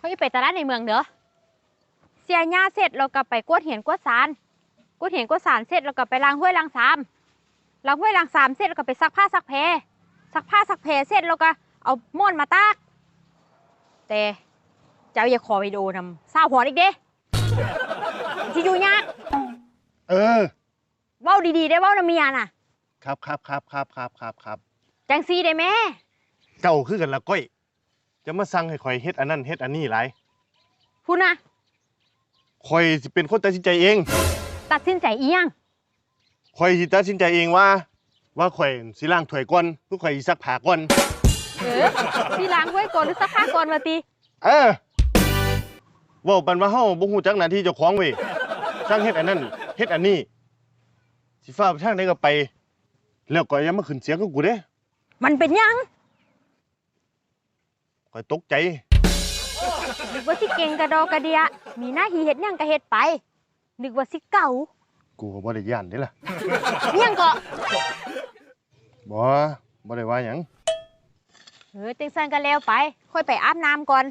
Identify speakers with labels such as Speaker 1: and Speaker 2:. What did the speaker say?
Speaker 1: ค่อยไปตลาดในเมืองเด้อเสียหญ้าเสร็จเราก็ไปกวดเหียนกวดสารกวดเหียนกวดสารเสร็จเราก็ไปล้างห้วยล้างสามล้างห้วยล้างสามเสร็จเราก็ไปซักผ้าซักแพรซักผ้าซักแพรเสร็จเราก็เอาม่อนมาตาก แต่เจ้าอย่าขอไปดูนำเศร้าหัวอีกเด้ที่อยู่ยาก
Speaker 2: เออ
Speaker 1: เว้าดีๆได้เว้านำเมียน่ะ
Speaker 2: ครับครับครับครับครับครับครับ
Speaker 1: จังซีได้แม่
Speaker 2: เจ้าคือกันละก้อย จะมาสั่งให้ข่อยเฮ็ดอันนั้นเฮ็ดอันนี้หลาย
Speaker 1: พูดนะ
Speaker 2: ข่อยสิเป็นคนตัดสินใจเอง
Speaker 1: ตัดสินใจอีหยัง
Speaker 2: ข่อยสิตัดสินใจเองว่า ว่าข่อยสิล้างถ้วยก่อนหรือข่อยสิซักผ้าก่อน
Speaker 1: เออที่ล้างห้วยก่อนหรือซักผ้าก่อนมาตี
Speaker 2: เออเว้าปันว่าเฮาบ่ฮู้จักหน้าที่เจ้าของเว้ยสั่งเฮ็ดอันนั้นเฮ็ดอันนี้สิฟ้าไปทางใดก็ไป แล้วก็อย่ามาขึ้นเสียงกับกูเด้
Speaker 1: มันเป็นหยัง
Speaker 2: ข่อยตกใจ
Speaker 1: นึกว่าสิเก่งกระดอกกระเดีย มีหน้าที่เฮ็ดหยังก็เฮ็ดไป นึกว่าสิเก่า
Speaker 2: กูก็บ่ได้ย่านเด้ล่ะ
Speaker 1: เมียงก็
Speaker 2: บ่บ่ได้ว่าหยัง
Speaker 1: เออจังซั่นก็แล้วไป ค่อยไปอาบน้ำก่อน